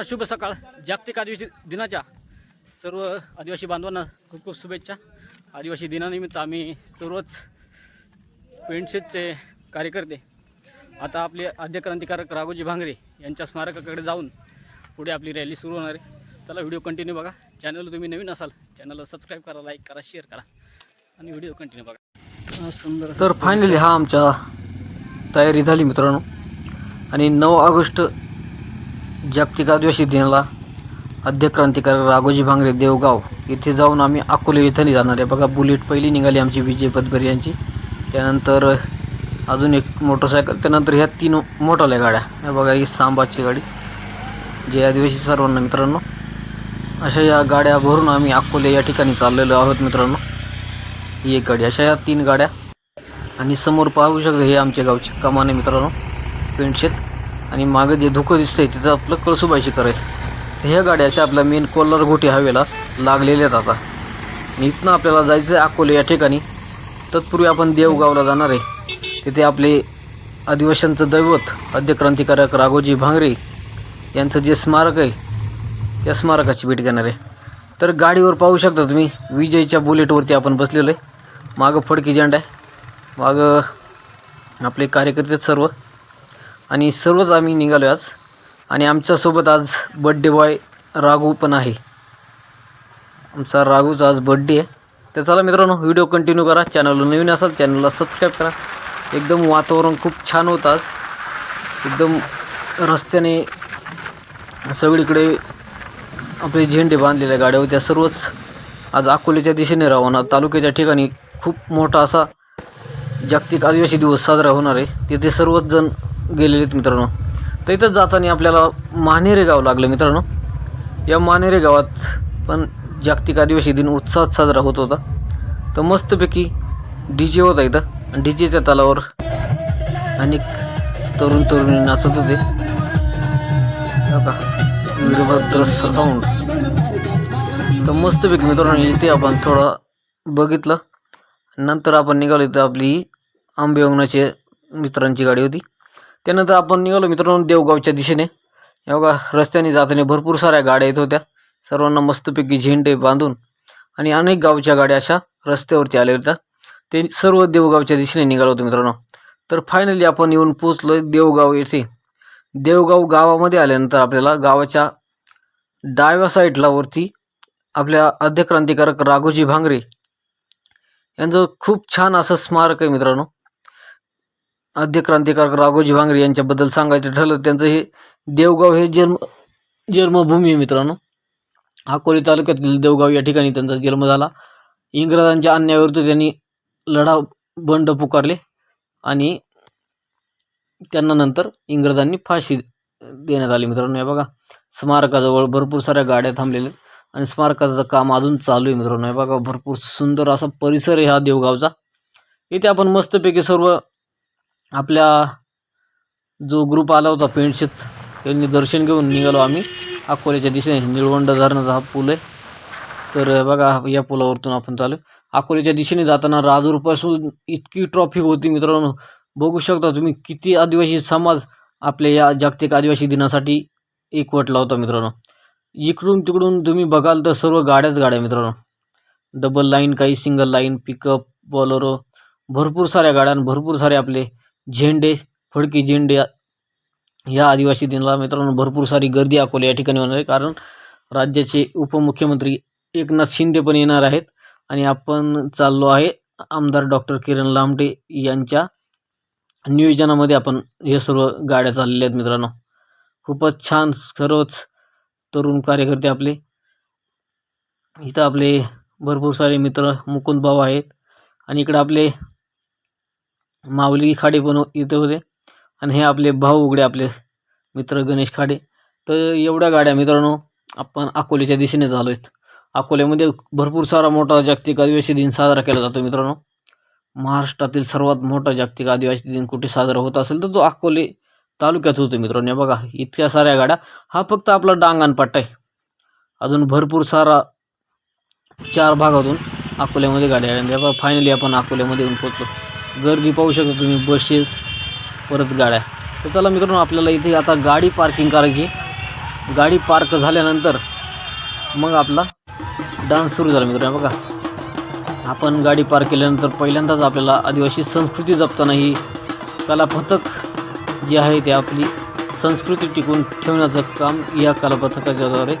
सर्वांना शुभ सकाळ. जागतिक आदिवासी दिनाच्या सर्व आदिवासी बांधवांना खूप खूप शुभेच्छा. आदिवासी दिनानिमित्त आम्ही सर्वच पेंटशेटचे कार्यकर्ते आता आपले आद्य क्रांतिकारक राघोजी भांगरे यांच्या स्मारकाकडे जाऊन पुढे आपली रॅली सुरू होणार आहे. त्याला व्हिडिओ कंटिन्यू बघा. चॅनलला तुम्ही नवीन असाल चॅनलला सबस्क्राईब करा लाईक करा शेअर करा. आणि व्हिडिओ कंटिन्यू बघा. सुंदर तर फायनली हा आमच्या तयारी झाली मित्रांनो. आणि नऊ ऑगस्ट जागतिक आदिवासी दिनाला आद्य क्रांतिकारक राघोजी भांगरे देवगाव इथे जाऊन आम्ही अकोले इथं जाणार आहे. बघा बुलेट पहिली निघाली आमची विजय पदभर यांची. त्यानंतर अजून एक मोटरसायकल त्यानंतर ह्या तीन मोठाल्या गाड्या. ह्या बघा ही सांबाची गाडी. जे आदिवासी सर्वांना मित्रांनो. अशा या गाड्या भरून आम्ही अकोले या ठिकाणी चाललेलो आहोत मित्रांनो. ही एक गाडी अशा या तीन गाड्या. आणि समोर पाहू शकतो हे आमच्या गावचे कमाने मित्रांनो. पेंटशेत आणि मागं जे धुकं दिसतंय तिथं आपलं कळसुबाईशी करायचं. तर ह्या गाड्या अशा आपल्या मेन कोल्हार घोटी हवेला लागलेल्या आहेत आता. आणि इथनं आपल्याला जायचं आहे अकोले या ठिकाणी. तत्पूर्वी आपण देवगावला जाणार आहे. तिथे आपले अधिवेशनचं दैवत आद्य क्रांतिकारक राघोजी भांगरे यांचं जे स्मारक आहे त्या स्मारकाची भेट घेणार आहे. तर गाडीवर पाहू शकता तुम्ही विजयच्या बुलेटवरती आपण बसलेलो आहे. मागं फडकी झेंडा आहे. मागं आपले कार्यकर्ते आहेत सर्व. आणि सर्वच आम्ही निघालो आज. आणि आमच्यासोबत आज बड्डे बॉय राघू पण आहे. आमचा राघूचा आज बड्डे आहे. तर चला मित्रांनो व्हिडिओ कंटिन्यू करा. चॅनलला नवीन असाल चॅनलला सबस्क्राईब करा. एकदम वातावरण खूप छान होतं आज. एकदम रस्त्याने सगळीकडे आपले झेंडे बांधलेल्या गाड्या होत्या. सर्वच आज अकोल्याच्या दिशेने रवाना तालुक्याच्या ठिकाणी खूप मोठा असा जागतिक आदिवासी दिवस साजरा होणार आहे. तिथे सर्वच जण गेलेले आहेत मित्रांनो. तर इथंच जाताना आपल्याला मानेरे गाव लागलं मित्रांनो. या मानेरे गावात पण जागतिक आदिवासी दिन उत्साहात साजरा होत होता. तर मस्तपैकी डी जे होता इथं. डी जेच्या तालावर अनेक तरुण तरुणी नाचत होते. बघा वीरभद्र साऊंड तर मस्तपैकी मित्रांनो इथे आपण थोडं बघितलं. नंतर आपण निघालो इथं आपली आंबेवंगणाची मित्रांची गाडी होती. त्यानंतर आपण निघालो मित्रांनो देवगावच्या दिशेने. हे बघा रस्त्याने जाताना भरपूर साऱ्या गाड्या येत होत्या. सर्वांना मस्तपैकी झेंडे बांधून आणि अनेक गावच्या गाड्या अशा रस्त्यावरती आल्या होत्या. ते सर्व देवगावच्या दिशेने निघालो होतो मित्रांनो. तर फायनली आपण येऊन पोचलो देवगाव येथे. देवगाव गावामध्ये आल्यानंतर आपल्याला गावाच्या डाव्या साईडला वरती आपल्या आद्यक्रांतिकारक राघोजी भांगरे यांचं खूप छान असं स्मारक आहे मित्रांनो. आद्य क्रांतिकारक राघोजी भांगरे यांच्याबद्दल सांगायचं ठरलं त्यांचं हे देवगाव हे जन्म जन्मभूमी आहे मित्रांनो. अकोले तालुक्यातील देवगाव या ठिकाणी त्यांचा जन्म झाला. इंग्रजांच्या अन्यायाविरुद्ध त्यांनी लढा बंड पुकारले आणि त्यांना नंतर इंग्रजांनी फाशी देण्यात आली मित्रांनो. हे बघा स्मारकाजवळ भरपूर साऱ्या गाड्या थांबलेल्या आणि स्मारकाचं काम अजून चालू आहे मित्रांनो. हे बघा भरपूर सुंदर असा परिसर आहे हा देवगावचा. इथे आपण मस्तपैकी सर्व आपल्या जो ग्रुप आला होता पेंटशेच त्यांनी दर्शन घेऊन निघालो आम्ही. अकोल्याच्या दिशेने निळवंड धरणाचा हा पूल आहे. तर बघा या पुलावरतून आपण चालू. अकोल्याच्या दिशेने जाताना राजूरपासून इतकी ट्रॉफिक होती मित्रांनो. बघू शकता तुम्ही किती आदिवासी समाज आपल्या या जागतिक आदिवासी दिनासाठी एकवटला होता मित्रांनो. इकडून तिकडून तुम्ही बघाल तर सर्व गाड्याच गाड्या मित्रांनो. डबल लाईन काही सिंगल लाईन पिकअप बॉलरो भरपूर साऱ्या गाड्या भरपूर सारे आपले झेंडे फडकी झेंडे या आदिवासी दिनाला मित्रांनो भरपूर सारी गर्दी अकोला या ठिकाणी होणार आहे. कारण राज्याचे उपमुख्यमंत्री एकनाथ शिंदे पण येणार आहेत. आणि आपण चाललो आहे आमदार डॉक्टर किरण लामटे यांच्या नियोजनामध्ये आपण हे सर्व गाड्या चाललेल्या आहेत मित्रांनो. खूपच छान खरंच तरुण कार्यकर्ते आपले. इथं आपले भरपूर सारे मित्र मुकुंद भाऊ आहेत. आणि इकडं आपले माऊली खाडे पण इथे होते. आणि हे आपले भाऊ उघडे आपले मित्र गणेश खाडे. तर एवढ्या गाड्या मित्रांनो आपण अकोल्याच्या दिशेने झालो आहेत अकोल्यामध्ये भरपूर सारा मोठा जागतिक आदिवासी दिन साजरा केला जातो मित्रांनो. महाराष्ट्रातील सर्वात मोठा जागतिक आदिवासी दिन कुठे साजरा होत असेल तर तो अकोले तालुक्यात होतो मित्रांनो. बघा इतक्या साऱ्या गाड्या. हा फक्त आपला डांगणपट्टा आहे. अजून भरपूर सारा चार भागातून अकोल्यामध्ये गाड्या आल्या. फायनली आपण अकोल्यामध्ये येऊन पोचलो गर्दी पाहू शकता तुम्ही बसेस परत गाड्या. तर चला मित्रांनो आपल्याला इथे आता गाडी पार्किंग करायची. गाडी पार्क झाल्यानंतर मग आपला डान्स सुरू झाला मित्रांनो बघा. आपण गाडी पार्क केल्यानंतर पहिल्यांदाच आपल्याला आदिवासी संस्कृती जपताना ही कलापथक जी आहे ते आपली संस्कृती टिकून ठेवण्याचं काम या कलापथकाच्याद्वारे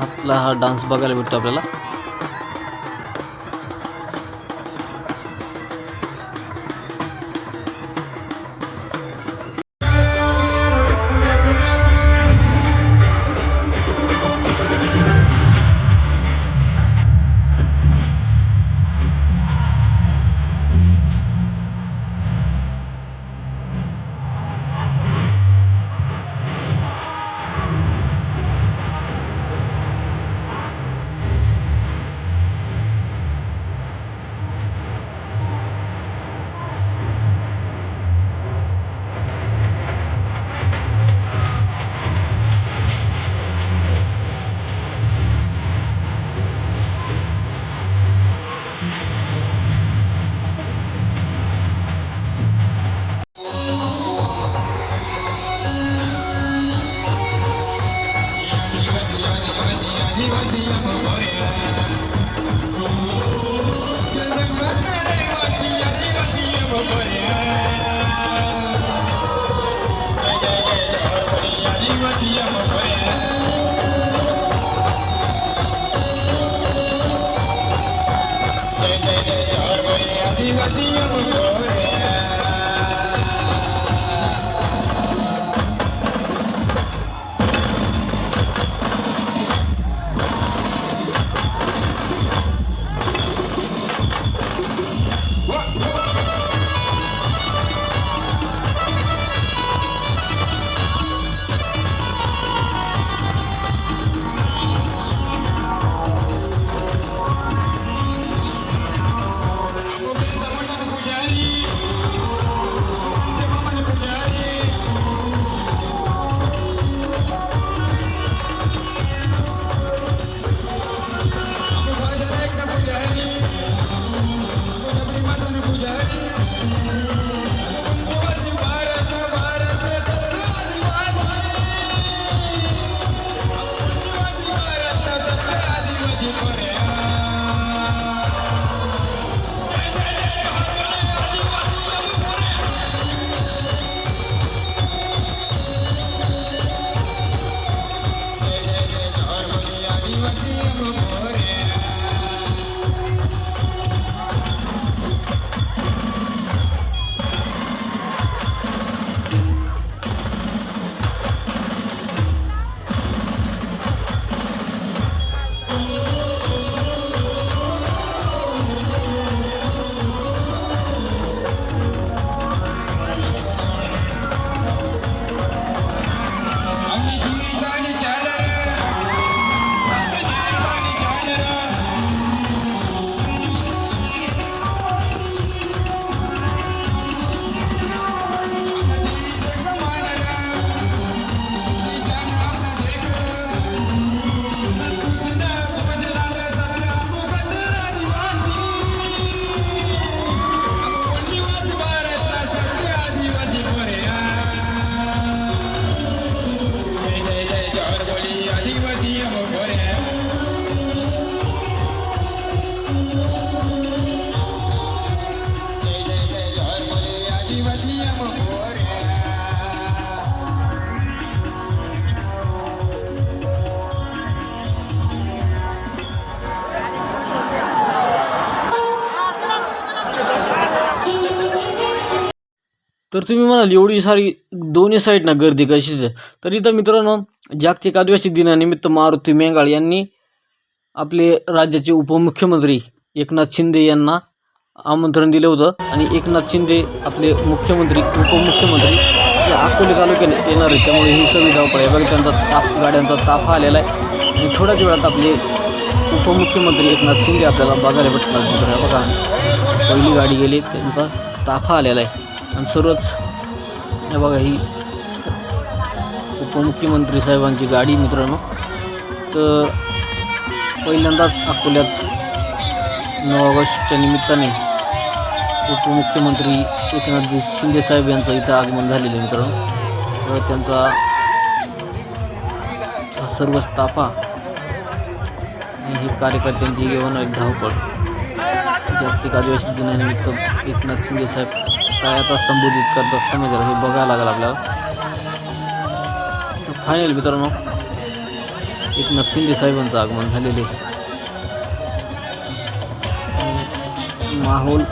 आपला हा डान्स बघायला भेटतो आपल्याला. love. तर तुम्ही म्हणाल एवढी सारी दोन्ही साईडना गर्दी कशीच आहे. तर इथं मित्रांनो जागतिक आदिवासी दिनानिमित्त मारुती मेंगाळ यांनी आपले राज्याचे उपमुख्यमंत्री एकनाथ शिंदे यांना आमंत्रण दिलं होतं. आणि एकनाथ शिंदे आपले मुख्यमंत्री उपमुख्यमंत्री हे अकोले तालुक्याने येणार आहे त्यामुळे ही सगळी धावपळ आहे बघा त्यांचा ताप गाड्यांचा ताफा आलेला आहे. आणि थोड्याच वेळात आपले उपमुख्यमंत्री एकनाथ शिंदे आपल्याला बघायला भेटणार मित्र बघा पहिली गाडी गेली त्यांचा ताफा आलेला आहे. आणि सर्वच हे बघा ही उपमुख्यमंत्री साहेबांची गाडी मित्रांनो. तर पहिल्यांदाच अकोल्यात नऊ ऑगस्टच्या निमित्ताने उपमुख्यमंत्री एकनाथजी शिंदे साहेब यांचं इथं आगमन झालेलं आहे मित्रांनो. तर त्यांचा सर्व ताफा हे कार्यकर्त्यांची घेऊन एक धावपळ. जागतिक आदिवासी दिनानिमित्त एकनाथ शिंदे साहेब काय आता संबोधित करतात समजलं हे बघायला लागेल आपल्याला फायनल मित्रांनो एक शिंदे साहेबांचं आगमन झालेले आहे. माहोल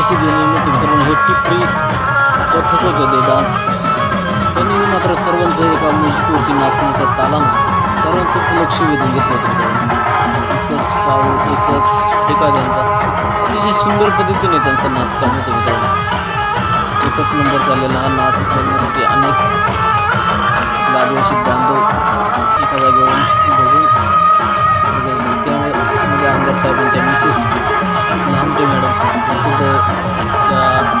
जागतिक आदिवासी मित्र मित्रांनो हे टिपरी पथक होते डान्स त्यांनी मात्र सर्वांचं एका म्युझिकवरती नाचण्याच्या तालानं सर्वांचंच लक्ष वेधून घेतलं होतं मित्रांनो एकच पाऊल एकच टिका त्यांचा. अतिशय सुंदर पद्धतीने त्यांचा नाच काम होतो मित्रांनो एकच नंबर चाललेला हा नाच करण्यासाठी अनेक आपले आदिवासी बांधव एका जागेवरून बघून त्या त्यामुळे म्हणजे आमदार साहेबांच्या मिसेस लहानटे मॅडम हे सुद्धा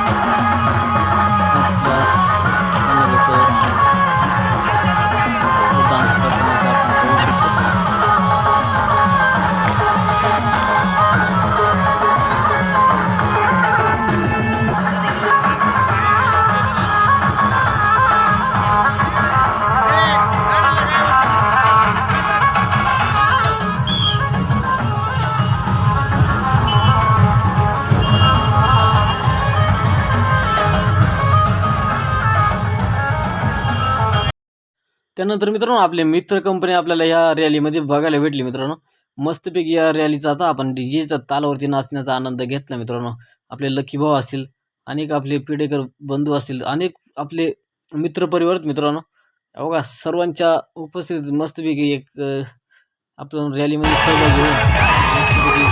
त्यानंतर मित्रांनो आपले मित्र कंपनी आपल्याला या रॅलीमध्ये बघायला भेटली मित्रांनो. मस्तपैकी या रॅलीचा आता आपण डी तालावरती नाचण्याचा आनंद घेतला मित्रांनो. आपले लकी भाऊ असतील अनेक आपले पिढेकर बंधू असतील अनेक आपले मित्रपरिवार मित्रांनो. बघा सर्वांच्या उपस्थितीत मस्तपैकी एक आपण रॅलीमध्ये सहभाग घेऊन मस्तपैकी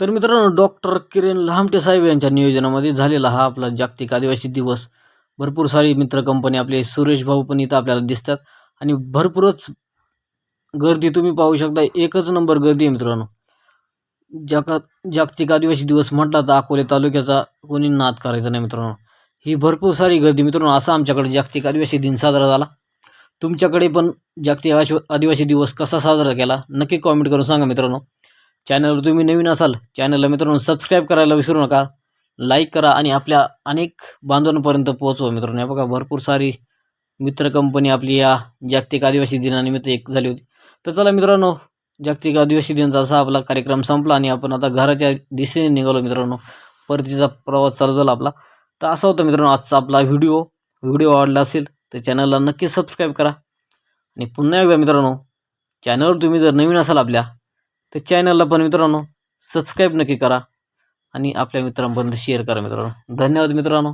तर मित्रांनो डॉक्टर किरण लहामटे साहेब यांच्या नियोजनामध्ये झालेला हा आपला जागतिक आदिवासी दिवस. भरपूर सारी मित्र कंपनी आपले सुरेश भाऊ पण इथं आपल्याला दिसतात. आणि भरपूरच गर्दी तुम्ही पाहू शकता. एकच नंबर गर्दी आहे मित्रांनो. जगात जागतिक आदिवासी दिवस म्हटला तर अकोले तालुक्याचा कोणी नाद करायचा नाही मित्रांनो. ही भरपूर सारी गर्दी मित्रांनो. असा आमच्याकडे जागतिक आदिवासी दिन साजरा झाला. तुमच्याकडे पण जागतिक आदिवासी आदिवासी दिवस कसा साजरा केला? नक्की कॉमेंट करून सांगा मित्रांनो. चॅनलवर तुम्ही नवीन असाल चॅनलला मित्रांनो सबस्क्राईब करायला विसरू नका. लाईक करा आणि आपल्या अनेक बांधवांपर्यंत पोहोचवा मित्रांनो. या बघा भरपूर सारी मित्र कंपनी आपली या जागतिक आदिवासी दिनानिमित्त एक झाली होती. तर चला मित्रांनो जागतिक आदिवासी दिनाचा असा आपला कार्यक्रम संपला आणि आपण आता घराच्या दिशेने निघालो मित्रांनो. परतीचा प्रवास चालू झाला आपला. तर असा होता मित्रांनो आजचा आपला व्हिडिओ. व्हिडिओ आवडला असेल तर चॅनलला नक्की सबस्क्राईब करा. आणि पुन्हा एकदा मित्रांनो चॅनलवर तुम्ही जर नवीन असाल आपल्या तर चॅनलला पण मित्रांनो सबस्क्राईब नक्की करा. आणि आपल्या मित्रांपर्यंत शेअर करा मित्रांनो. धन्यवाद मित्रांनो.